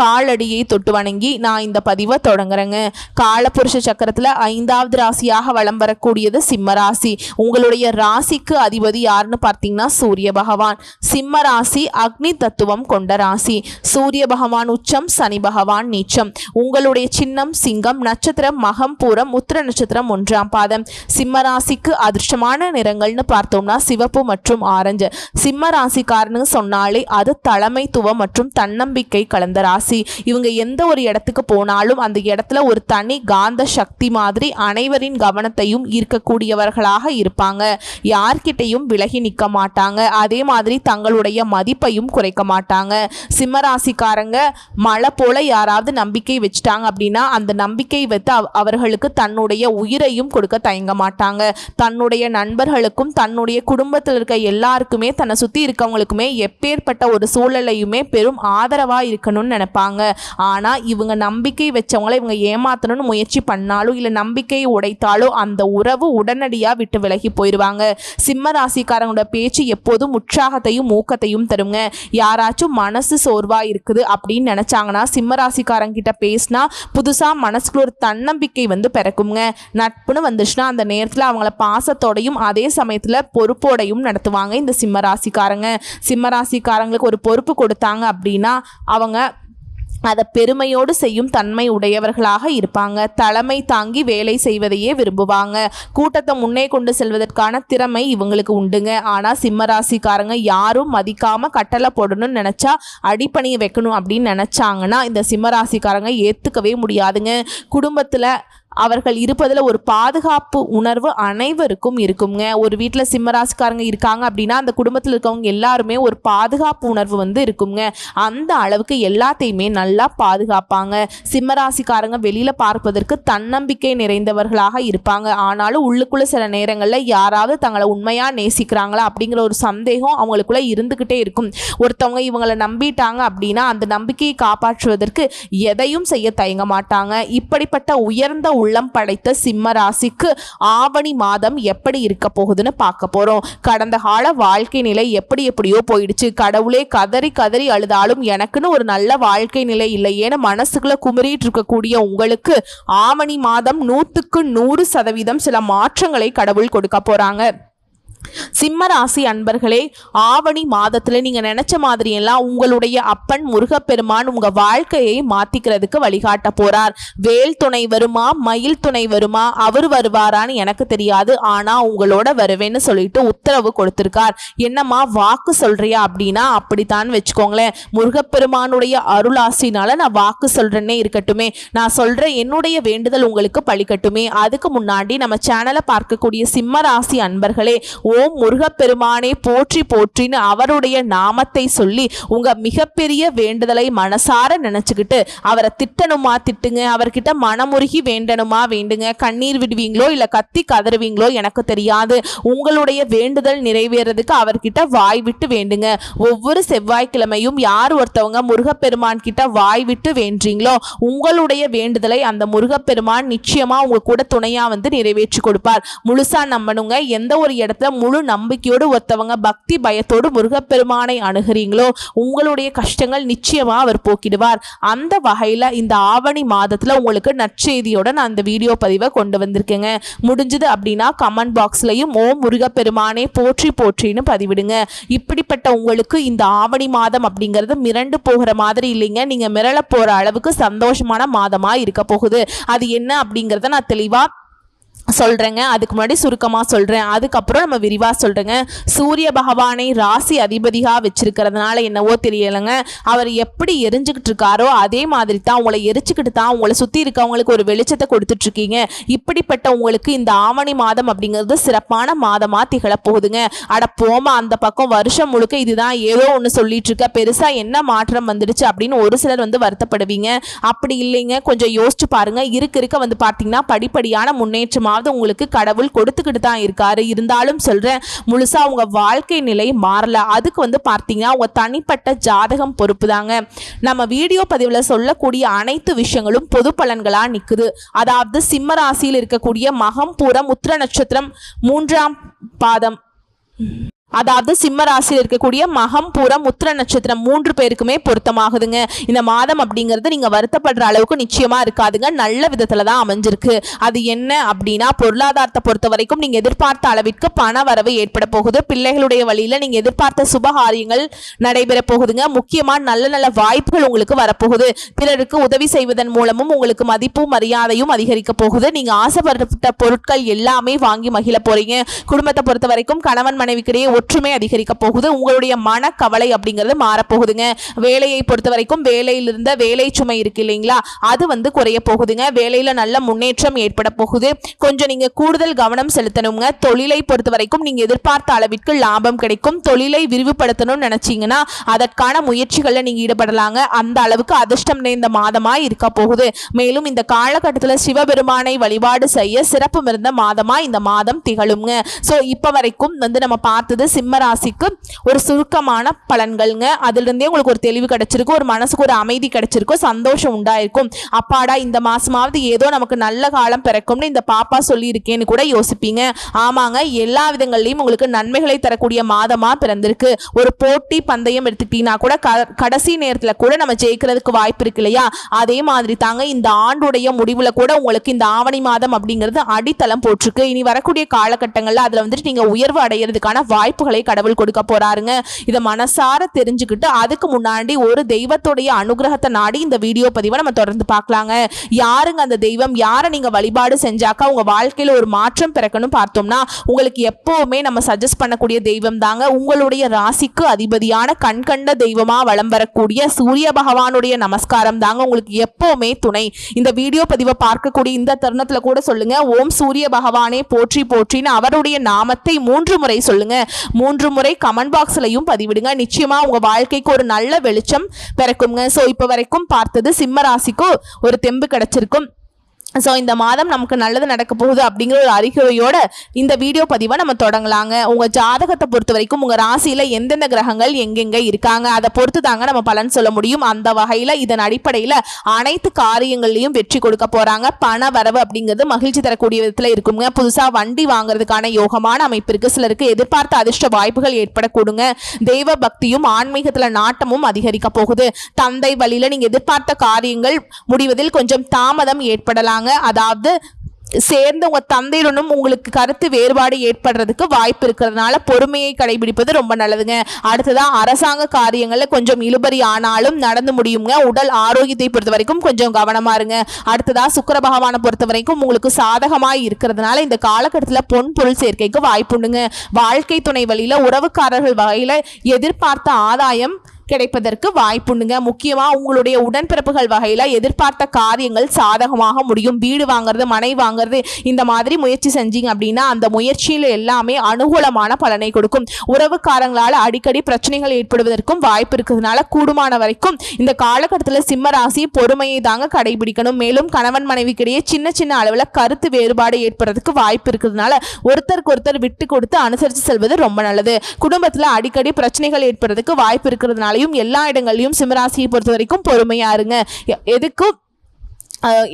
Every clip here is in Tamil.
காலடியை தொட்டு வணங்கி நான் இந்த பதிவை தொடங்குறேங்க. காலபுருஷ சக்கரத்துல ஐந்தாவது ராசியாக வலம் வரக்கூடியது சிம்ம ராசி. உங்களுடைய ராசிக்கு அதிபதி யாருன்னு பார்த்தீங்கன்னா சூரிய பகவான். சிம்ம ராசி அக்னி தத்துவம் கொண்ட ராசி. சூரிய பகவான் உச்சம் சனி பகவான் நீச்சம். உங்களுடைய சின்னம் சிங்கம் நட்சத்திரம் மகம் பூரம் உத்திர நட்சத்திரம் ஒன்றாம் பாதம். சிம்ம ராசிக்கு அதிர்ஷ்டமான நிறங்கள்னு பார்த்தோம்னா சிவப்பு மற்றும் ஆரஞ்சு. சிம்ம ராசிக்காரன்னு சொன்னாலே அது தலைமைத்துவம் மற்றும் தன்னம்பிக்கை கலந்த ராசி இவங்க எந்த ஒரு இடத்துக்கு போனாலும் அந்த இடத்துல ஒரு தனி காந்த சக்தி மாதிரி அனைவரின் கவனத்தையும் ஈர்க்கக்கூடியவர்களாக இருப்பாங்க. யார்கிட்டையும் விலகி நிற்க மாட்டாங்க. அதே மாதிரி தங்களுடைய மதிப்பையும் குறைக்க மாட்டாங்க. சிம்மராசிக்காரங்க மழை போல யாராவது நம்பிக்கை வச்சுட்டாங்க அப்படின்னா அந்த நம்பிக்கை வைத்து அவர்களுக்கு தன்னுடைய உயிரையும் கொடுக்க தயங்க மாட்டாங்க. தன்னுடைய நண்பர்களுக்கும் தன்னுடைய குடும்பத்தில் இருக்க எல்லாருக்குமே தன்னை சுற்றி இருக்கவங்களுக்குமே எப்பேற்பட்ட ஒரு சூழலையுமே பெரும் ஆதரவாக இருக்கணும்னு நினைப்பாங்க. ஆனால் இவங்க நம்பிக்கை வச்சவங்கள இவங்க ஏமாத்தணும்னு முயற்சி பண்ணாலும் இல்லை நம்பிக்கையை உடைத்தாலோ அந்த உறவு உடனடியாக விட்டு விலகி போயிடுவாங்க சிம்ம ராசிக்காரங்களோட பேச்சு எப்போதும் உற்சாகத்தையும் ஊக்கத்தையும் தருங்க. யாராச்சும் மனசு சோர்வாக இருக்குது அப்படின்னு நினச்சாங்கன்னா சிம்ம ராசிக்காரங்க பேசினா புதுசாக மனசுக்குள்ள ஒரு தன்னம்பிக்கை வந்து பிறக்குங்க. நட்புன்னு வந்துச்சுன்னா அந்த நேரத்தில் அவங்கள பாசத்தோடையும் அதே சமயத்தில் பொறுப்போடையும் நடத்துவாங்க இந்த சிம்ம ராசிக்காரங்க. சிம்ம ராசிக்காரங்களுக்கு ஒரு பொறுப்பு கொடுத்தாங்க அப்படின்னா அவங்க அதை பெருமையோடு செய்யும் தன்மை உடையவர்களாக இருப்பாங்க. தலைமை தாங்கி வேலை செய்வதையே விரும்புவாங்க. கூட்டத்தை முன்னே கொண்டு செல்வதற்கான திறமை இவங்களுக்கு உண்டுங்க. ஆனால் சிம்மராசிக்காரங்க யாரும் மதிக்காம கட்டளை போடணும்னு நினச்சா அடிப்பணியை வைக்கணும் அப்படின்னு நினச்சாங்கன்னா இந்த சிம்மராசிக்காரங்க ஏற்றுக்கவே முடியாதுங்க. குடும்பத்தில் அவர்கள் இருப்பதில் ஒரு பாதுகாப்பு உணர்வு அனைவருக்கும் இருக்குங்க. ஒரு வீட்டில் சிம்மராசிக்காரங்க இருக்காங்க அப்படின்னா அந்த குடும்பத்தில் இருக்கவங்க எல்லாருமே ஒரு பாதுகாப்பு உணர்வு வந்து இருக்குங்க. அந்த அளவுக்கு எல்லாத்தையுமே நல்லா பாதுகாப்பாங்க. சிம்மராசிக்காரங்க வெளியில் பார்ப்பதற்கு தன்னம்பிக்கை நிறைந்தவர்களாக இருப்பாங்க. ஆனாலும் உள்ளுக்குள்ள சில நேரங்களில் யாராவது தங்களை உண்மையாக நேசிக்கிறாங்களா அப்படிங்கிற ஒரு சந்தேகம் அவங்களுக்குள்ள இருந்துக்கிட்டே இருக்கும். ஒருத்தவங்க இவங்களை நம்பிட்டாங்க அப்படின்னா அந்த நம்பிக்கையை காப்பாற்றுவதற்கு எதையும் செய்ய தயங்க மாட்டாங்க. இப்படிப்பட்ட உயர்ந்த உள்ளம் படைத்த சிம்ம ராசிக்கு ஆவணி மாதம் எப்படி இருக்க போகுதுன்னு பார்க்க போறோம். கடந்த கால வாழ்க்கை நிலை எப்படி எப்படியோ போயிடுச்சு. கடவுளே கதறி கதறி அழுதாலும் எனக்குன்னு ஒரு நல்ல வாழ்க்கை நிலை இல்லையேன்னு மனசுக்குள்ள குமரிட்டு இருக்கக்கூடிய உங்களுக்கு ஆவணி மாதம் நூற்றுக்கு நூறு சதவீதம் சில மாற்றங்களை கடவுள் கொடுக்க போறாங்க. சிம்ம ராசி அன்பர்களே ஆவணி மாதத்துல நீங்க நினைச்ச மாதிரியெல்லாம் உங்களுடைய அப்பன் முருகப்பெருமான் உங்க வாழ்க்கையை மாத்திக்கிறதுக்கு வழிகாட்ட போறார். வேல் துணை வருமா மயில் துணை வருமா அவர் வருவாரான்னு எனக்கு தெரியாது. ஆனா உங்களோட வருவேன்னு சொல்லிட்டு உத்தரவு கொடுத்திருக்கார். என்னம்மா வாக்கு சொல்றியா அப்படின்னா அப்படித்தான் வச்சுக்கோங்களேன். முருகப்பெருமானுடைய அருளாசினால நான் வாக்கு சொல்றேன்னே இருக்கட்டுமே. நான் சொல்ற என்னுடைய வேண்டுதல் உங்களுக்கு பழிக்கட்டுமே. அதுக்கு முன்னாடி நம்ம சேனலை பார்க்கக்கூடிய சிம்ம ராசி அன்பர்களே ஓம் முருகப்பெருமானே போற்றி போற்றின்னு அவருடைய நாமத்தை சொல்லி உங்க மிகப்பெரிய வேண்டுதலை மனசார நினைச்சுக்கிட்டு அவரை திட்டணுமா திட்டுங்க அவர்கிட்ட மனமுருகி வேண்டணுமா வேண்டுங்க கண்ணீர் விடுவீங்களோ இல்ல கத்தி கதறுவீங்களோ எனக்கு தெரியாது. உங்களுடைய வேண்டுதல் நிறைவேறதுக்கு அவர்கிட்ட வாய் விட்டு வேண்டுங்க. ஒவ்வொரு செவ்வாய்க்கிழமையும் யார் ஒருத்தவங்க முருகப்பெருமான் கிட்ட வாய் விட்டு வேண்டீங்களோ உங்களுடைய வேண்டுதலை அந்த முருகப்பெருமான் நிச்சயமா உங்க கூட துணையா வந்து நிறைவேற்றி கொடுப்பார். முழுசா நம்பணுங்க. எந்த ஒரு இடத்துல முழு நம்பிக்கையோடு ஒருத்தவங்க பக்தி பயத்தோடு முருகப்பெருமானை அணுகிறீங்களோ உங்களுடைய கஷ்டங்கள் நிச்சயமா அவர் போக்கிடுவார். அந்த வகையில இந்த ஆவணி மாதத்துல உங்களுக்கு நற்செய்தியோட நான் அந்த வீடியோ பதிவை கொண்டு வந்திருக்கேங்க. முடிஞ்சது அப்படின்னா கமெண்ட் பாக்ஸ்லயும் ஓம் முருகப்பெருமானே போற்றி போற்றின்னு பதிவிடுங்க. இப்படிப்பட்ட உங்களுக்கு இந்த ஆவணி மாதம் அப்படிங்கிறது மிரண்டு போகிற மாதிரி இல்லைங்க. நீங்க மிரள போற அளவுக்கு சந்தோஷமான மாதமா இருக்க போகுது. அது என்ன அப்படிங்கிறத நான் தெளிவா சொல்கிறேங்க அதுக்கு முன்னாடி சுருக்கமாக சொல்கிறேன் அதுக்கப்புறம் நம்ம விரிவாக சொல்கிறேங்க சூரிய பகவானை ராசி அதிபதியாக வச்சிருக்கிறதுனால என்னவோ தெரியலைங்க. அவர் எப்படி எரிஞ்சுக்கிட்டு இருக்காரோ அதே மாதிரி தான் உங்களை எரிச்சுக்கிட்டு தான் உங்களை சுற்றி இருக்கவங்களுக்கு ஒரு வெளிச்சத்தை கொடுத்துட்ருக்கீங்க இப்படிப்பட்ட உங்களுக்கு இந்த ஆவணி மாதம் அப்படிங்கிறது சிறப்பான மாதமாக திகழப்போகுதுங்க. அட போமா அந்த பக்கம் வருஷம் முழுக்க இதுதான் ஏதோ ஒன்று சொல்லிட்டு இருக்க. பெருசாக என்ன மாற்றம் வந்துடுச்சு அப்படின்னு ஒரு சிலர் வந்து வருத்தப்படுவீங்க. அப்படி இல்லைங்க. கொஞ்சம் யோசிச்சு பாருங்க. இருக்க இருக்க வந்து பார்த்தீங்கன்னா படிப்படியான முன்னேற்றமாக முன்னேற்றமாவது உங்களுக்கு கடவுள் கொடுத்துக்கிட்டு தான் இருக்காரு. இருந்தாலும் சொல்றேன் முழுசா அவங்க வாழ்க்கை நிலை மாறல. அதுக்கு வந்து பார்த்தீங்கன்னா உங்க தனிப்பட்ட ஜாதகம் பொறுப்பு தாங்க நம்ம வீடியோ பதிவில் சொல்லக்கூடிய அனைத்து விஷயங்களும் பொது பலன்களாக நிக்குது. அதாவது சிம்ம ராசியில் இருக்கக்கூடிய மகம் பூரம் உத்திர நட்சத்திரம் மூன்றாம் பாதம். அதாவது சிம்ம ராசியில் இருக்கக்கூடிய மகம் புறம் உத்திர நட்சத்திரம் மூன்று பேருக்குமே பொருத்தமாகுதுங்க. இந்த மாதம் அப்படிங்கிறது நீங்கள் வருத்தப்படுற அளவுக்கு நிச்சயமாக இருக்காதுங்க. நல்ல விதத்தில் தான் அமைஞ்சிருக்கு. அது என்ன அப்படின்னா பொருளாதாரத்தை பொறுத்த வரைக்கும் நீங்கள் எதிர்பார்த்த அளவிற்கு பண வரவு ஏற்பட போகுது. பிள்ளைகளுடைய வழியில் நீங்கள் எதிர்பார்த்த சுபகாரியங்கள் நடைபெற போகுதுங்க. முக்கியமாக நல்ல நல்ல வாய்ப்புகள் உங்களுக்கு வரப்போகுது. பிறருக்கு உதவி செய்வதன் மூலமும் உங்களுக்கு மதிப்பும் மரியாதையும் அதிகரிக்க போகுது. நீங்கள் ஆசைப்பட்ட பொருட்கள் எல்லாமே வாங்கி மகிழ போறீங்க. குடும்பத்தை பொறுத்த வரைக்கும் கணவன் மனைவிக்கிடையே ஒற்றுமை அதிகரிக்க போகுது. உங்களுடைய மனக்கவலை அப்படிங்கிறது மாறப்போகுதுங்க. வேலையை பொறுத்த வரைக்கும் வேலையில் இருந்த வேலை சுமை இருக்கு இல்லைங்களா? அது வந்து குறைய போகுதுங்க. வேலையில நல்ல முன்னேற்றம் ஏற்பட போகுது. கொஞ்சம் நீங்க கூடுதல் கவனம் செலுத்தணுங்க. தொழிலை பொறுத்த வரைக்கும் நீங்க எதிர்பார்த்த அளவிற்கு லாபம் கிடைக்கும். தொழிலை விரிவுபடுத்தணும்னு நினைச்சீங்கன்னா அதற்கான முயற்சிகளில் நீங்க ஈடுபடலாங்க. அந்த அளவுக்கு அதிர்ஷ்டம் நிறைந்த மாதமா இருக்க போகுது. மேலும் இந்த காலகட்டத்தில் சிவபெருமானை வழிபாடு செய்ய சிறப்பு மிகுந்த மாதமா இந்த மாதம் திகழுங்க. ஸோ இப்போ வரைக்கும் வந்து நம்ம பார்த்தது சிம்ம ராசிக்கு ஒரு சுருக்கமான பலன்கள்ங்க. அதிலிருந்தே உங்களுக்கு ஒரு தெளிவு கிடைச்சிருக்கும் ஒரு மனசுக்கு ஒரு அமைதி கிடைச்சிருக்கும் சந்தோஷம் உண்டாயிருக்கும். அப்பாடா இந்த மாசமாவது ஏதோ நமக்கு நல்ல காலம் பிறக்கும்னு இந்த பாப்பா சொல்லியிருக்கேன்னு கூட யோசிப்பீங்க. ஆமாங்க எல்லா விதங்கள்லையும் உங்களுக்கு நன்மைகளை தரக்கூடிய மாதமா பிறந்திருக்கு. ஒரு போட்டி பந்தயம் எடுத்துக்கிட்டீங்கன்னா கூட க- கடைசி நேரத்தில் கூட நம்ம ஜெயிக்கிறதுக்கு வாய்ப்பு இருக்கு இல்லையா? அதே மாதிரி தாங்க இந்த ஆண்டுடைய முடிவுல கூட உங்களுக்கு இந்த ஆவணி மாதம் அப்படிங்கிறது அடித்தளம் போட்டிருக்கு. இனி வரக்கூடிய காலகட்டங்கள்ல அதுல வந்துட்டு நீங்க உயர்வு அடையிறதுக்கான வாய்ப்புகளை கடவுள் கொடுக்க போறாருங்க. இதை மனசார தெரிஞ்சுக்கிட்டு அதுக்கு முன்னாடி ஒரு தெய்வத்துடைய அனுகிரகத்தை நாடி இந்த வீடியோ பதிவை நம்ம தொடர்ந்து பார்க்கலாங்க. யாருங்க அந்த தெய்வம்? யாரை நீங்க வழிபாடு செஞ்சாக்கா உங்க வாழ்க்கையில ஒரு மாற்றம் பிறக்கணும் பார்த்தோம்னா உங்களுக்கு எப்பவுமே நம்ம சஜஸ்ட் பண்ணக்கூடிய தெய்வம் தாங்க. உங்களுடைய ராசிக்கு அதிபதியான கண்கண்ட தெய்வமா வளம் வரக்கூடிய சூரிய பகவானுடைய நமஸ்காரம் தாங்க உங்களுக்கு எப்பவுமே துணை. இந்த வீடியோ பதிவை பார்க்கக்கூடிய இந்த தருணத்துல கூட சொல்லுங்க. ஓம் சூரிய பகவானே போற்றி போற்றின்னு அவருடைய நாமத்தை மூன்று முறை சொல்லுங்க. மூன்று முறை கமெண்ட் பாக்ஸ்லையும் பதிவிடுங்க. நிச்சயமா உங்க வாழ்க்கைக்கு ஒரு நல்ல வெளிச்சம் பிறக்குங்க. ஸோ இப்போ வரைக்கும் பார்த்தது சிம்ம ராசிக்கு ஒரு தெம்பு கிடைச்சிருக்கும். ஸோ இந்த மாதம் நமக்கு நல்லது நடக்க போகுது அப்படிங்கிற ஒரு அறிகுறியோட இந்த வீடியோ பதிவை நம்ம தொடங்கலாங்க. உங்கள் ஜாதகத்தை பொறுத்த வரைக்கும் உங்கள் ராசியில் எந்தெந்த கிரகங்கள் எங்கெங்கே இருக்காங்க அதை பொறுத்து தாங்க நம்ம பலன் சொல்ல முடியும். அந்த வகையில் இதன் அடிப்படையில் அனைத்து காரியங்கள்லையும் வெற்றி கொடுக்க போகிறாங்க பண வரவு அப்படிங்கிறது மகிழ்ச்சி தரக்கூடிய விதத்தில் இருக்குங்க. புதுசாக வண்டி வாங்குறதுக்கான யோகமான அமைப்பு இருக்குது சிலருக்கு எதிர்பார்த்த அதிர்ஷ்ட வாய்ப்புகள் ஏற்படக்கூடுங்க. தெய்வ பக்தியும் ஆன்மீகத்தில் நாட்டமும் அதிகரிக்க போகுது. தந்தை வழியில் நீங்கள் எதிர்பார்த்த காரியங்கள் முடிவதில் கொஞ்சம் தாமதம் ஏற்படலாம் ஏற்படலாங்க அதாவது சேர்ந்து உங்கள் தந்தையுடனும் உங்களுக்கு கருத்து வேறுபாடு ஏற்படுறதுக்கு வாய்ப்பு இருக்கிறதுனால பொறுமையை கடைபிடிப்பது ரொம்ப நல்லதுங்க. அடுத்ததாக அரசாங்க காரியங்களில் கொஞ்சம் இழுபறி ஆனாலும் நடந்து முடியுங்க. உடல் ஆரோக்கியத்தை பொறுத்த வரைக்கும் கொஞ்சம் கவனமா இருங்க. அடுத்ததாக சுக்கிர பகவானை பொறுத்த வரைக்கும் உங்களுக்கு சாதகமாக இருக்கிறதுனால இந்த காலகட்டத்தில் பொன் பொருள் சேர்க்கைக்கு வாய்ப்புண்டுங்க. வாழ்க்கை துணை வழியில் உறவுக்காரர்கள் வகையில் எதிர்பார்த்த ஆதாயம் கிடைப்பதற்கு வாய்ப்புண்டுங்க. முக்கியமா உங்களுடைய உடன்பிறப்புகள் வகையில எதிர்பார்த்த காரியங்கள் சாதகமாக முடியும். வீடு வாங்குறது மனை வாங்குறது இந்த மாதிரி முயற்சி செஞ்சீங்க அப்படின்னா அந்த முயற்சியில் எல்லாமே அனுகூலமான பலனை கொடுக்கும். உறவுக்காரங்களால் அடிக்கடி பிரச்சனைகள் ஏற்படுவதற்கும் வாய்ப்பு இருக்கிறதுனால கூடுமான வரைக்கும் இந்த காலகட்டத்தில் சிம்ம ராசி பொறுமையை தாங்க கடைபிடிக்கணும். மேலும் கணவன் மனைவிக்கிடையே சின்ன சின்ன அளவில் கருத்து வேறுபாடு ஏற்படுறதுக்கு வாய்ப்பு இருக்கிறதுனால ஒருத்தருக்கு ஒருத்தர் விட்டு கொடுத்து அனுசரித்து செல்வது ரொம்ப நல்லது. குடும்பத்தில் அடிக்கடி பிரச்சனைகள் ஏற்படுறதுக்கு வாய்ப்பு இருக்கிறதுனால எல்லா இடங்களையும் சிம்மராசியை பொறுத்த வரைக்கும் பொறுமையா இருங்க. எதுக்கும்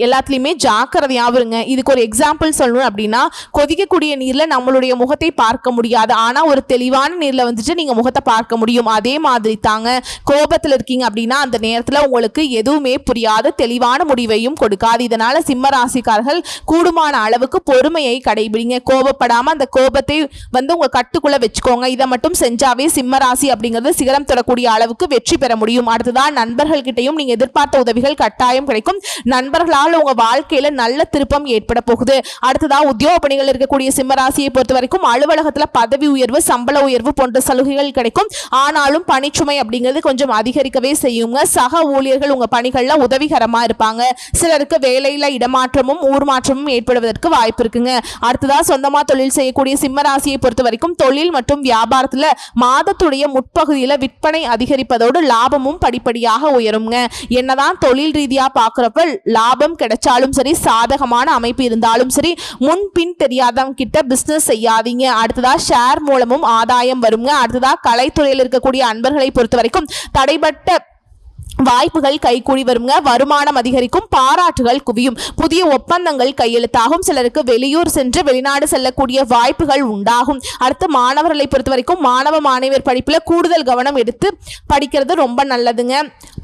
எல்லாத்துலேயுமே ஜாக்கிரதையாக இருங்க. இதுக்கு ஒரு எக்ஸாம்பிள் சொல்லணும் அப்படின்னா கொதிக்கக்கூடிய நீரில் நம்மளுடைய முகத்தை பார்க்க முடியாது. ஆனால் ஒரு தெளிவான நீரில் வந்துட்டு நீங்கள் முகத்தை பார்க்க முடியும். அதே மாதிரி தாங்க கோபத்தில் இருக்கீங்க அப்படின்னா அந்த நேரத்தில் உங்களுக்கு எதுவுமே புரியாத தெளிவான முடிவையும் கொடுக்காது. இதனால் சிம்ம ராசிக்காரர்கள் கூடுமான அளவுக்கு பொறுமையை கடைபிடிங்க. கோபப்படாமல் அந்த கோபத்தை வந்து உங்கள் கட்டுக்குள்ளே வச்சுக்கோங்க. இதை மட்டும் செஞ்சாவே சிம்ம ராசி அப்படிங்கிறது சிகரம் தொடக்கூடிய அளவுக்கு வெற்றி பெற முடியும். அடுத்ததான் நண்பர்கள்கிட்டையும் நீங்கள் எதிர்பார்த்த உதவிகள் கட்டாயம் கிடைக்கும். நண்பர்கள் நண்பர்களால் உங்க வாழ்க்கையில நல்ல திருப்பம் ஏற்பட போகுது. அடுத்ததா உத்தியோக பணிகள் இருக்கக்கூடிய சிம்மராசியை பொறுத்த வரைக்கும் அலுவலகத்துல பதவி உயர்வு சம்பள உயர்வு போன்ற சலுகைகள் கிடைக்கும். ஆனாலும் பணிச்சுமை அப்படிங்கிறது கொஞ்சம் அதிகரிக்கவே செய்யுங்க. சக ஊழியர்கள் உங்க பணிகள்ல உதவிகரமா இருப்பாங்க. சிலருக்கு வேலையில இடமாற்றமும் ஊர் மாற்றமும் ஏற்படுவதற்கு வாய்ப்பு இருக்குங்க. அடுத்ததா சொந்தமா தொழில் செய்யக்கூடிய சிம்மராசியை பொறுத்த வரைக்கும் தொழில் மற்றும் வியாபாரத்துல மாதத்துடைய முற்பகுதியில விற்பனை அதிகரிப்பதோடு லாபமும் படிப்படியாக உயருங்க. என்னதான் தொழில் ரீதியா பார்க்குறப்ப லாபம் கிடைச்சாலும் சரி சாதகமான அமைப்பு இருந்தாலும் சரி முன்பின் தெரியாதவங்க கிட்ட பிஸ்னஸ் செய்யாதீங்க. அடுத்ததா ஷேர் மூலமும் ஆதாயம் வருங்க. அடுத்ததா கலைத்துறையில் இருக்கக்கூடிய அன்பர்களை பொறுத்த வரைக்கும் தடைபட்ட வாய்ப்புகள் கைகூடி வருங்க. வருமானம் அதிகரிக்கும். பாராட்டுகள் குவியும். புதிய ஒப்பந்தங்கள் கையெழுத்தாகும். சிலருக்கு வெளியூர் சென்று வெளிநாடு செல்லக்கூடிய வாய்ப்புகள் உண்டாகும். அடுத்து மாணவர்களை பொறுத்த வரைக்கும் மாணவ மாணவியர் படிப்பில் கூடுதல் கவனம் எடுத்து படிக்கிறது ரொம்ப நல்லதுங்க.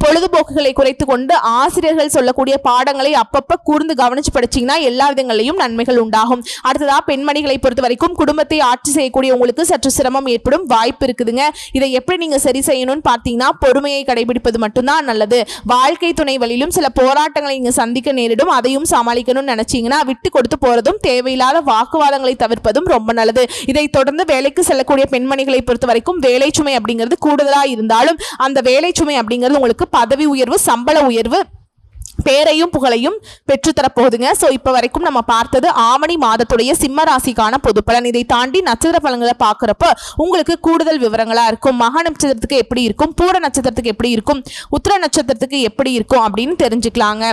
பொழுதுபோக்குகளை குறைத்து கொண்டு ஆசிரியர்கள் சொல்லக்கூடிய பாடங்களை அப்பப்ப கூர்ந்து கவனிச்சு படிச்சீங்கன்னா எல்லா விதங்களையும் நன்மைகள் உண்டாகும். அடுத்ததா பெண்மணிகளை பொறுத்த வரைக்கும் குடும்பத்தை ஆட்சி செய்யக்கூடிய உங்களுக்கு சற்று சிரமம் ஏற்படும். வாய்ப்பு இருக்குதுங்க. இதை எப்படி நீங்க சரி செய்யணும்னு பார்த்தீங்கன்னா பொறுமையை கடைபிடிப்பது மட்டும்தான். நல்லது. வாழ்க்கை துணை வழியிலும் சில போராட்டங்களை நீங்கள் சந்திக்க நேரிடும். அதையும் சமாளிக்கணும்னு நினைச்சீங்கன்னா விட்டு கொடுத்து போறதும் தேவையில்லாத வாக்குவாதங்களை தவிர்ப்பதும் ரொம்ப நல்லது. இதை தொடர்ந்து வேலைக்கு செல்லக்கூடிய பெண்மணிகளை பொறுத்த வரைக்கும் வேலை சுமை அப்படிங்கிறது கூடுதலாக இருந்தாலும் அந்த வேலை சுமை அப்படிங்கிறது உங்களுக்கு பதவி உயர்வு சம்பள உயர்வு பேரையும் புகழையும் பெற்றுத்தரப்போகுதுங்க. ஸோ இப்போ வரைக்கும் நம்ம பார்த்தது ஆவணி மாதத்துடைய சிம்ம ராசிக்கான இதை தாண்டி நட்சத்திர பலன்களை பார்க்குறப்ப உங்களுக்கு கூடுதல் விவரங்களாக இருக்கும். மக நட்சத்திரத்துக்கு எப்படி இருக்கும்? பூர நட்சத்திரத்துக்கு எப்படி இருக்கும்? உத்திர நட்சத்திரத்துக்கு எப்படி இருக்கும் அப்படின்னு தெரிஞ்சுக்கலாங்க.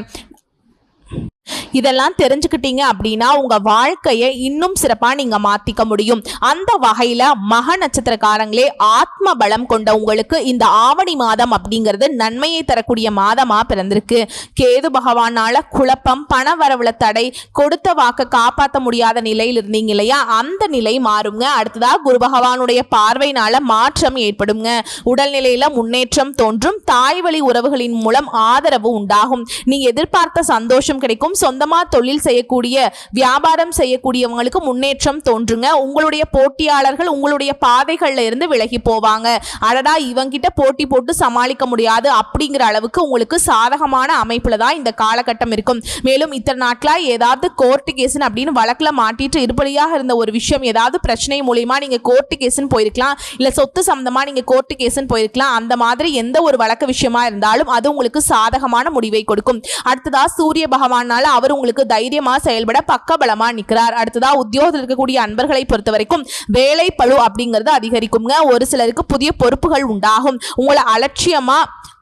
இதெல்லாம் தெரிஞ்சுக்கிட்டீங்க அப்படின்னா உங்க வாழ்க்கையை இன்னும் சிறப்பா நீங்க மாத்திக்க முடியும். அந்த வகையில மக நட்சத்திரக்காரங்களே ஆத்ம பலம் கொண்ட உங்களுக்கு இந்த ஆவணி மாதம் அப்படிங்கிறது நன்மையை தரக்கூடிய மாதமா பிறந்திருக்கு. கேது பகவானால குழப்பம் பண வரவுல தடை கொடுத்த வாக்க காப்பாற்ற முடியாத நிலையில் இருந்தீங்க இல்லையா? அந்த நிலை மாறுங்க. அடுத்ததா குரு பகவானுடைய பார்வையினால மாற்றம் ஏற்படுங்க. உடல்நிலையில முன்னேற்றம் தோன்றும். தாய் வழி உறவுகளின் மூலம் ஆதரவு உண்டாகும். நீ எதிர்பார்த்த சந்தோஷம் கிடைக்கும். சொந்தமாக தொழில் செய்யக்கூடிய வியாபாரம் செய்யக்கூடியவங்களுக்கு முன்னேற்றம் தோன்றுங்க. உங்களுடைய போட்டியாளர்கள் உங்களுடைய பாதைகளில் இருந்து விலகி போவாங்க. அடடா இவங்கிட்ட போட்டி போட்டு சமாளிக்க முடியாது அப்படிங்கிற அளவுக்கு உங்களுக்கு சாதகமான அமைப்பில் தான் இந்த காலகட்டம் இருக்கும். மேலும் இத்தனை நாட்களாக ஏதாவது கோர்ட்டு கேஸ்னு அப்படின்னு வழக்கில் மாட்டிட்டு இருபடியாக இருந்த ஒரு விஷயம் ஏதாவது பிரச்சனை மூலியமா நீங்கள் கோர்ட்டு கேஸ்னு போயிருக்கலாம். இல்லை சொத்து சம்மந்தமாக நீங்கள் கோர்ட்டு கேஸ்னு போயிருக்கலாம். அந்த மாதிரி எந்த ஒரு வழக்கு விஷயமா இருந்தாலும் அது உங்களுக்கு சாதகமான முடிவை கொடுக்கும். அடுத்ததாக சூரிய பகவானால அவர் உங்களுக்கு தைரியமா செயல்பட பக்கபலமா நிற்கிறார் அடுத்ததா உத்தியோகத்தில் இருக்கக்கூடிய அன்பர்களை பொறுத்த வரைக்கும் வேலை பழு அப்படிங்கிறது அதிகரிக்குங்க. ஒரு சிலருக்கு புதிய பொறுப்புகள் உண்டாகும். உங்களை அலட்சியமா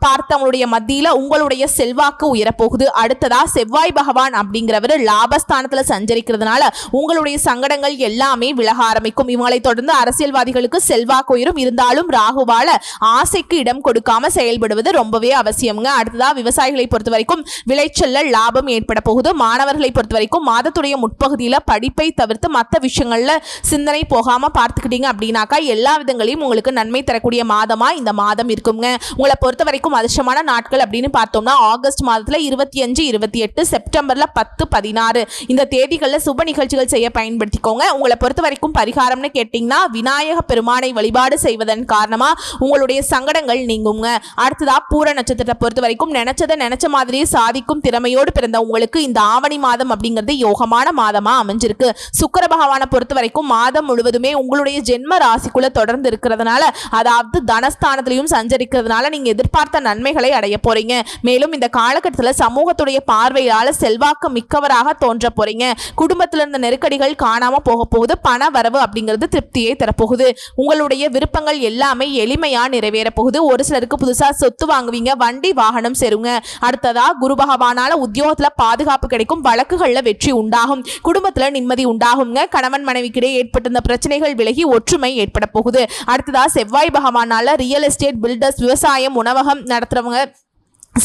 பார்த்தவங்களுடைய மத்தியில உங்களுடைய செல்வாக்கு உயரப்போகுது. அடுத்ததா செவ்வாய் பகவான் அப்படிங்கிறவர் லாபஸ்தானத்துல சஞ்சரிக்கிறதுனால உங்களுடைய சங்கடங்கள் எல்லாமே விலக ஆரம்பிக்கும். இவங்களை தொடர்ந்து அரசியல்வாதிகளுக்கு செல்வாக்கு உயரும். இருந்தாலும் ராகுவால ஆசைக்கு இடம் கொடுக்காம செயல்படுவது ரொம்பவே அவசியம்ங்க. அடுத்ததா விவசாயிகளை பொறுத்த வரைக்கும் விளைச்சல்ல லாபம் ஏற்பட போகுது மாணவர்களை பொறுத்த வரைக்கும் மாதத்துடைய முற்பகுதியில் படிப்பை தவிர்த்து மற்ற விஷயங்களில் சிந்தனை போகாமல் பார்த்துக்கிட்டீங்க அப்படின்னாக்கா எல்லா விதங்களையும் உங்களுக்கு நன்மை தரக்கூடிய மாதமாக இந்த மாதம் இருக்குங்க. உங்களை பொறுத்த வரைக்கும் அதிர்ஷ்டமான நாட்கள் அப்படின்னு பார்த்தோம்னா ஆகஸ்ட் மாதத்தில் இருபத்தி அஞ்சு இருபத்தி எட்டு செப்டம்பரில் பத்து பதினாறு. இந்த தேதிகளில் சுப நிகழ்ச்சிகள் செய்ய பயன்படுத்திக்கோங்க. உங்களை பொறுத்த வரைக்கும் பரிகாரம்னு கேட்டிங்கன்னா விநாயக பெருமானை வழிபாடு செய்வதன் காரணமாக உங்களுடைய சங்கடங்கள் நீங்குங்க. அடுத்ததாக பூர நட்சத்திரத்தை பொறுத்த வரைக்கும் நினச்சதை நினச்ச மாதிரியே சாதிக்கும் திறமையோடு பிறந்த உங்களுக்கு இந்த ஆவணி மாதம் அப்படிங்கிறது யோகமான மாதமா அமைஞ்சிருக்கு. சுக்கர பகவானை பொறுத்த வரைக்கும் மாதம் முழுவதுமே உங்களுடைய ஜென்ம ராசிக்குள்ள தொடர்ந்து இருக்கிறதுனால அதாவது தனஸ்தானத்திலையும் சஞ்சரிக்கிறதுனால நீங்க எதிர்பார்த்த நன்மைகளை அடைய போறீங்க. மேலும் இந்த காலகட்டத்தில் சமூகத்துடைய பார்வையால செல்வாக்கு மிக்கவராக தோன்ற போறீங்க. குடும்பத்தில் இருந்த நெருக்கடிகள் காணாம போக போகுது. பண வரவு அப்படிங்கிறது திருப்தியை தரப்போகுது. உங்களுடைய விருப்பங்கள் எல்லாமே எளிமையா நிறைவேற போகுது. ஒரு சிலருக்கு புதுசா சொத்து வாங்குவீங்க வண்டி வாகனம் சேருங்க. அடுத்ததா குரு பகவானால உத்தியோகத்துல பாதுகாப்பு கிடைக்கும் வழக்குகளில் வெற்றி உண்டாகும் குடும்பத்தில் நிம்மதி உண்டாகுங்க கணவன் மனைவிக்கிடையே ஏற்பட்டிருந்த பிரச்சனைகள் விலகி ஒற்றுமை ஏற்பட போகுது. அடுத்ததா செவ்வாய் பகவானால ரியல் எஸ்டேட் பில்டர்ஸ் விவசாயம் உணவகம் நடத்துறவங்க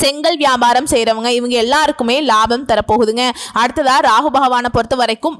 செங்கல் வியாபாரம் செய்கிறவங்க இவங்க எல்லாருக்குமே லாபம் தரப்போகுதுங்க. அடுத்ததா ராகு பகவானை பொறுத்த வரைக்கும்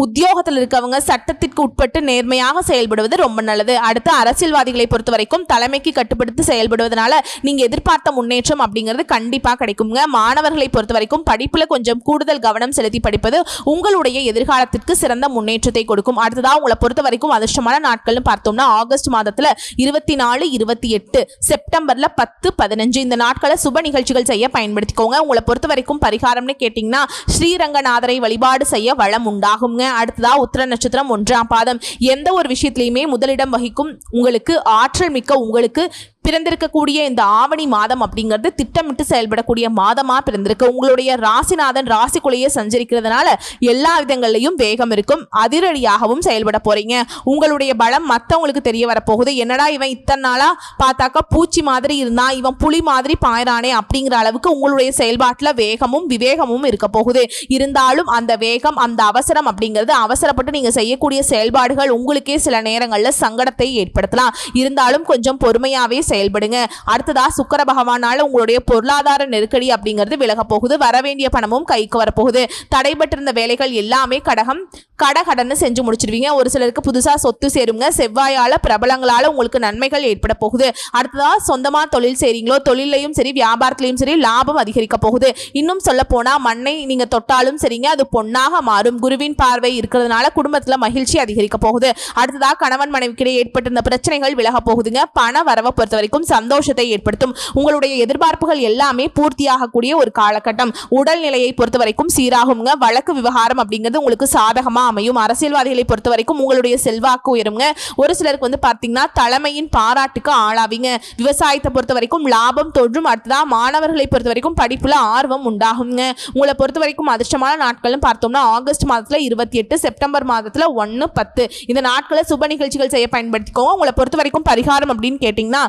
உத்தியோகத்தில் இருக்கவங்க சட்டத்திற்கு உட்பட்டு நேர்மையாக செயல்படுவது ரொம்ப நல்லது. அடுத்து அரசியல்வாதிகளை பொறுத்த வரைக்கும் தலைமைக்கு கட்டுப்படுத்தி செயல்படுவதனால நீங்கள் எதிர்பார்த்த முன்னேற்றம் அப்படிங்கிறது கண்டிப்பாக கிடைக்குங்க. மாணவர்களை பொறுத்த வரைக்கும் படிப்பில் கொஞ்சம் கூடுதல் கவனம் செலுத்தி படிப்பது உங்களுடைய எதிர்காலத்திற்கு சிறந்த முன்னேற்றத்தை கொடுக்கும். அடுத்ததாக உங்களை பொறுத்த வரைக்கும் அதிர்ஷ்டமான நாட்கள்னு பார்த்தோம்னா ஆகஸ்ட் மாதத்தில் இருபத்தி நாலு இருபத்தி எட்டு செப்டம்பரில் பத்து பதினஞ்சு இந்த நாட்களை சுப நிகழ்ச்சிகள் செய்ய பயன்படுத்திக்கோங்க. உங்களை பொறுத்த வரைக்கும் பரிகாரம்னு கேட்டிங்கன்னா ஸ்ரீரங்கநாதரை வழிபாடு செய்ய வளம் உண்டாகுங்க. அடுத்ததா உத்திர நட்சத்திரம் ஒன்றாம் பாதம். எந்த ஒரு விஷயத்திலையுமே முதலிடம் வகிக்கும் உங்களுக்கு ஆற்றல் மிக்க உங்களுக்கு பிறந்திருக்கக்கூடிய இந்த ஆவணி மாதம் அப்படிங்கிறது திட்டமிட்டு செயல்படக்கூடிய மாதமா பிறந்திருக்கு. உங்களுடைய ராசிநாதன் ராசிக்குள்ளேயே சஞ்சரிக்கிறதுனால எல்லா விதங்கள்லையும் வேகம் இருக்கும். அதிரடியாகவும் செயல்பட போறீங்க. உங்களுடைய பலம் மற்றவங்களுக்கு தெரிய வரப்போகுது. என்னடா இவன் இத்தனை நாளா பார்த்தாக்கா பூச்சி மாதிரி இருந்தான் இவன் புலி மாதிரி பாயறானே அப்படிங்கிற அளவுக்கு உங்களுடைய செயல்பாட்டில் வேகமும் விவேகமும் இருக்க போகுது. இருந்தாலும் அந்த வேகம் அந்த அவசரம் அப்படிங்கிறது அவசரப்பட்டு நீங்க செய்யக்கூடிய செயல்பாடுகள் உங்களுக்கே சில நேரங்களில் சங்கடத்தை ஏற்படுத்தலாம். இருந்தாலும் கொஞ்சம் பொறுமையாவே செயல்படுங்க. அடுத்ததா சுக்கர பகவானால உங்களுடைய பொருளாதார நெருக்கடி அப்படிங்கிறது விலக போகுது. வர வேண்டிய பணமும் கைக்கு வரப்போகுது. தடைபட்டிருந்த வேலைகள் எல்லாமே கடகம் கடகடன்னு செஞ்சு முடிச்சிருவீங்க. ஒரு சிலருக்கு புதுசா சொத்து சேருங்க. செவ்வாயால பிரபலங்களால உங்களுக்கு நன்மைகள் ஏற்பட போகுது. அடுத்ததா சொந்தமா தொழில் செய்றீங்களோ தொழிலையும் சரி வியாபாரத்திலையும் சரி லாபம் அதிகரிக்க போகுது. இன்னும் சொல்ல போனா மண்ணை நீங்க தொட்டாலும் சரிங்க. அது பொன்னாக மாறும். குருவின் பார்வை இருக்கிறதுனால குடும்பத்துல மகிழ்ச்சி அதிகரிக்க போகுது. அடுத்ததா கணவன் மனைவிக்கிடையே ஏற்பட்டிருந்த பிரச்சனைகள் விலக போகுதுங்க. பண வரவை பொறுத்தவரை வரைக்கும் சந்தோஷத்தை ஏற்படுத்தும். உங்களுடைய எதிர்பார்ப்புகள் எல்லாமே பூர்த்தியாகக்கூடிய ஒரு காலகட்டம். உடல்நிலையை பொறுத்த வரைக்கும் சீராகுங்க. வழக்கு விவகாரம் அப்படிங்கிறது உங்களுக்கு சாதகமா அமையும். அரசியல்வாதிகளை பொறுத்த வரைக்கும் உங்களுடைய செல்வாக்கு உயருங்க. ஒரு சிலருக்கு வந்து பார்த்தீங்கன்னா தலைமையின் பாராட்டுக்கு ஆளாவீங்க. விவசாயத்தை பொறுத்த வரைக்கும் லாபம் தோன்றும். அடுத்ததா மாணவர்களை பொறுத்த வரைக்கும் படிப்புல ஆர்வம் உண்டாகுங்க. உங்களை பொறுத்த வரைக்கும் அதிர்ஷ்டமான நாட்கள்னு பார்த்தோம்னா ஆகஸ்ட் மாதத்துல இருபத்தி எட்டு செப்டம்பர் மாதத்துல ஒன்று பத்து. இந்த நாட்களை சுப நிகழ்ச்சிகள் செய்ய பயன்படுத்திக்கோங்க. உங்களை பொறுத்த வரைக்கும் பரிகாரம் அப்படின்னு கேட்டிங்கன்னா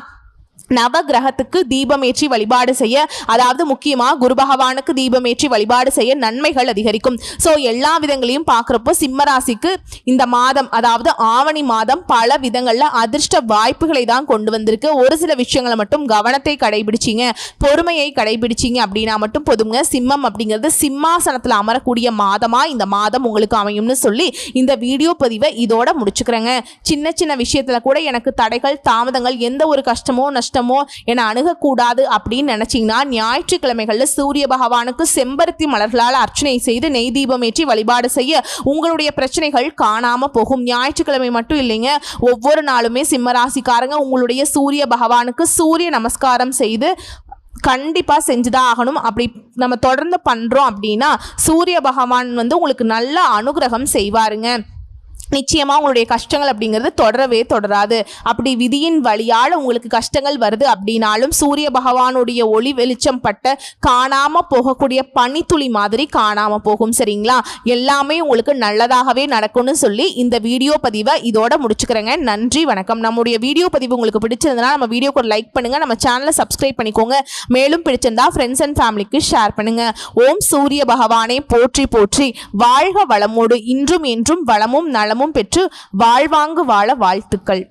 நவ கிரகத்துக்கு தீபமேற்றி வழிபாடு செய்ய அதாவது முக்கியமா குரு பகவானுக்கு தீபமேற்றி வழிபாடு செய்ய நன்மைகள் அதிகரிக்கும். ஸோ எல்லா விதங்களையும் பார்க்குறப்போ சிம்மராசிக்கு இந்த மாதம் அதாவது ஆவணி மாதம் பல விதங்களில் அதிர்ஷ்ட வாய்ப்புகளை தான் கொண்டு வந்திருக்கு. ஒரு சில விஷயங்களை மட்டும் கவனத்தை கடைபிடிச்சிங்க. பொறுமையை கடைபிடிச்சிங்க அப்படின்னா மட்டும் போதுங்க சிம்மம் அப்படிங்கிறது சிம்மாசனத்தில் அமரக்கூடிய மாதமாக இந்த மாதம் உங்களுக்கு அமையும்னு சொல்லி இந்த வீடியோ பதிவை இதோட முடிச்சுக்கிறேங்க. சின்ன சின்ன விஷயத்தில் கூட எனக்கு தடைகள் தாமதங்கள் எந்த ஒரு கஷ்டமோ நஷ்டமோ என அணுகக்கூடாது அப்படின்னு நினச்சிங்கன்னா ஞாயிற்றுக்கிழமைகளில் சூரிய பகவானுக்கு செம்பருத்தி மலர்களால் அர்ச்சனை செய்து நெய் தீபம் ஏற்றி வழிபாடு செய்ய உங்களுடைய பிரச்சனைகள் காணாமல் போகும். ஞாயிற்றுக்கிழமை மட்டும் இல்லைங்க ஒவ்வொரு நாளுமே சிம்மராசிக்காரங்க உங்களுடைய சூரிய பகவானுக்கு சூரிய நமஸ்காரம் செய்து கண்டிப்பாக செஞ்சுதான் ஆகணும். அப்படி நம்ம தொடர்ந்து பண்ணுறோம் அப்படின்னா சூரிய பகவான் வந்து உங்களுக்கு நல்ல அனுகிரகம் செய்வாருங்க. நிச்சயமாக உங்களுடைய கஷ்டங்கள் அப்படிங்கிறது தொடரவே தொடராது. அப்படி விதியின் வழியால் உங்களுக்கு கஷ்டங்கள் வருது அப்படின்னாலும் சூரிய பகவானுடைய ஒளி வெளிச்சம் பட்ட காணாமல் போகக்கூடிய பனித்துளி மாதிரி காணாமல் போகும் சரிங்களா? எல்லாமே உங்களுக்கு நல்லதாகவே நடக்கும்னு சொல்லி இந்த வீடியோ பதிவை இதோட முடிச்சுக்கிறேங்க. நன்றி வணக்கம். நம்முடைய வீடியோ பதிவு உங்களுக்கு பிடிச்சிருந்தனா நம்ம வீடியோக்கு ஒரு லைக் பண்ணுங்கள் நம்ம சேனலை சப்ஸ்கிரைப் பண்ணிக்கோங்க. மேலும் பிடிச்சிருந்தா ஃப்ரெண்ட்ஸ் அண்ட் ஃபேமிலிக்கு ஷேர் பண்ணுங்கள் ஓம் சூரிய பகவானே போற்றி போற்றி. வாழ்க வளமோடு இன்றும் என்றும் வளமும் நலம் வளமும் பெற்று வாழ்வாங்கு வாழ வாழ்த்துக்கள்.